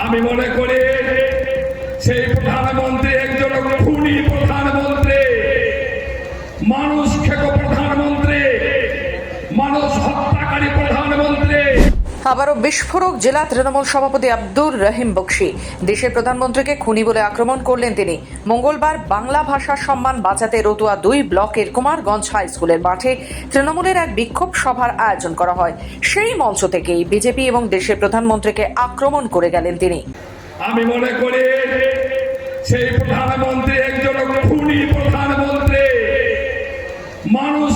আমি মনে করি সেই প্রধানমন্ত্রী একজন খুনি প্রধানমন্ত্রী মানুষ খেকো প্রধানমন্ত্রী মানুষ হত্যাকারী প্রধানমন্ত্রী আবারও বিস্ফোরক জেলা তৃণমূল সভাপতি আব্দুর রহিম বক্সি। দেশের প্রধানমন্ত্রীকে খুনি বলে আক্রমণ করলেন তিনি। মঙ্গলবার বাংলা ভাষার সম্মান বাঁচাতে রতুয়া দুই ব্লকের কুমারগঞ্জ হাই স্কুলের মাঠে তৃণমূলের এক বিক্ষোভ সভার আয়োজন করা হয়। সেই মঞ্চ থেকেই বিজেপি এবং দেশের প্রধানমন্ত্রীকে আক্রমণ করে গেলেন তিনি। আমি মনে করি সেই প্রধানমন্ত্রী একজন খুনি প্রধানমন্ত্রী। মানুষ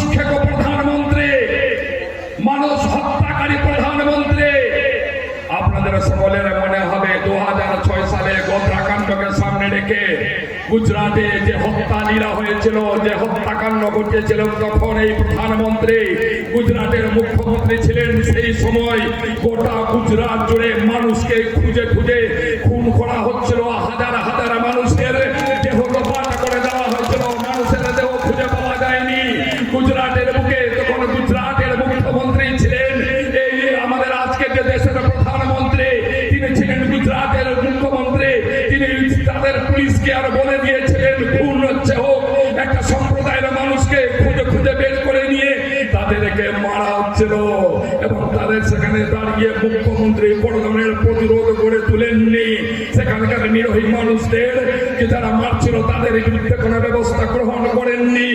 প্রধানমন্ত্রী। মানুষ হত্যাকারী প্রধানমন্ত্রী। আপনাদের সকলের মনে হবে দু সালে গোত্রাকাণ্ডকে সামনে রেখে গুজরাটে যে হত্যালীলা হয়েছিল, যে হত্যাকাণ্ড ঘটেছিল তখন এই প্রধানমন্ত্রী গুজরাটের মুখ্যমন্ত্রী ছিলেন। সেই সময় গোটা গুজরাট জুড়ে মানুষকে খুঁজে খুঁজে খুন করা হচ্ছিল, হাজার হাজার তাদের পুলিশকে আর বলে দিয়েছিলেন খুন হচ্ছে হোক। একটা সম্প্রদায়ের মানুষকে খুঁজে খুঁজে বের করে নিয়ে তাদেরকে মারা হচ্ছিল এবং তাদের সেখানে দাঁড়িয়ে মুখ্যমন্ত্রী বড় ধরনের প্রতিরোধ করে তুলেননি। সেখানকার নিরহী মানুষদের যারা মারছিল তাদের বিরুদ্ধে কোনো ব্যবস্থা গ্রহণ করেননি।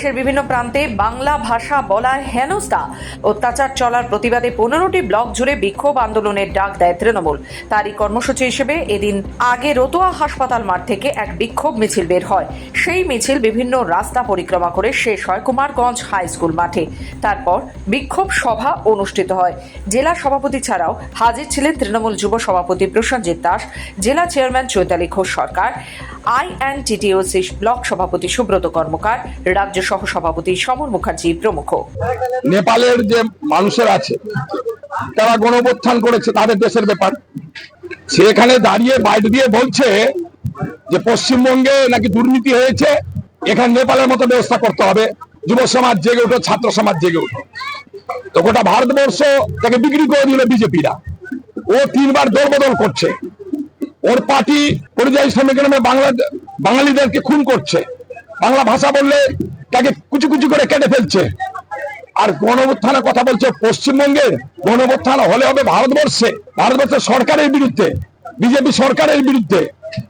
দেশের বিভিন্ন প্রান্তে বাংলা ভাষা বলার হেনস্থা। অত্যাচার চলার প্রতিবাদে পনেরোটি ব্লক জুড়ে বিক্ষোভ আন্দোলনের ডাক দেয় তৃণমূল। তারই কর্মসূচি হিসেবে এদিন আগে রতোয়া হাসপাতাল মাঠ থেকে এক বিক্ষোভ মিছিল বের হয়। সেই মিছিল বিভিন্ন রাস্তা পরিক্রমা করে শেষ হয় কুমারগঞ্জ হাই স্কুল মাঠে। তারপর বিক্ষোভ সভা অনুষ্ঠিত হয়। জেলা সভাপতি ছাড়াও হাজির ছিলেন তৃণমূল যুব সভাপতি প্রসেনজিৎ দাস, জেলা chairman Chaitali Ghosh Sarkar, INTTUC block সভাপতি সুব্রত কর্মকার, রাজ্য সহ সভাপতি সমর মুখার্জি প্রমুখ। নেপালের যে মানুষের আছে, তারা গণপ্রত্থান করেছে, তাদের দেশের ব্যাপার। সেখানে দাঁড়িয়ে বাইরে দিয়ে বলছে যে পশ্চিমবঙ্গে নাকি দুর্নীতি হয়েছে, এখানে নেপালের মতো ব্যবস্থা করতে হবে, যুব সমাজ জেগে উঠো ছাত্র সমাজ জেগে উঠো তো গোটা ভারতবর্ষ তাকে বিক্রি করে দিল বিজেপিরা। ও তিনবার দলবদল করছে। ওর পার্টি পরিযায়ী শ্রমিকের নামে বাংলা বাঙালিদেরকে খুন করছে। বাংলা ভাষা বললে তাকে কুচি কুচি করে কেটে ফেলছে। আর গণউত্থানের কথা বলছে পশ্চিমবঙ্গের গণউত্থান হলে হবে ভারতবর্ষে ভারতবর্ষের সরকারের বিরুদ্ধে বিজেপি সরকারের বিরুদ্ধে।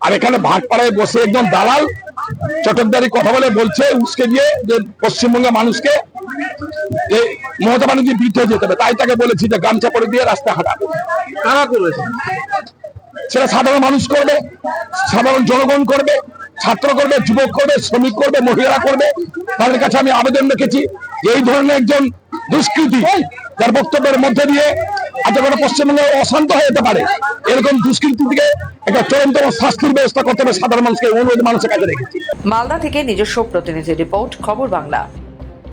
আর এখানে ভাটপাড়ায় বসে একজন দালাল চটকদারি কথা বলে বলছে উসকে দিয়ে যে পশ্চিমবঙ্গের মানুষকে এই মমতা ব্যানার্জির বিরুদ্ধে যেতে হবে। তাই তাকে বলেছি যে গামছা পরে দিয়ে রাস্তা হাঁটাবে কারা করেছে? সেটা সাধারণ মানুষ করবে সাধারণ জনগণ করবে। ছাত্র করবে, যুবক করবে, শ্রমিক করবে, মহিলারা করবে, তাদের কাছে আমি আবেদন রেখেছি এই ধরনের একজন দুষ্কৃতি যার বক্তব্যের মধ্যে দিয়ে কোনো পশ্চিমবঙ্গে অশান্ত হয়ে যেতে পারে, এরকম দুষ্কৃতি থেকে একটা চরমতম শাস্তির ব্যবস্থা করতে হবে সাধারণ মানুষকে, অনুরোধ মানুষের কাছে রেখেছি। মালদা থেকে নিজস্ব প্রতিনিধি রিপোর্ট, খবর বাংলা।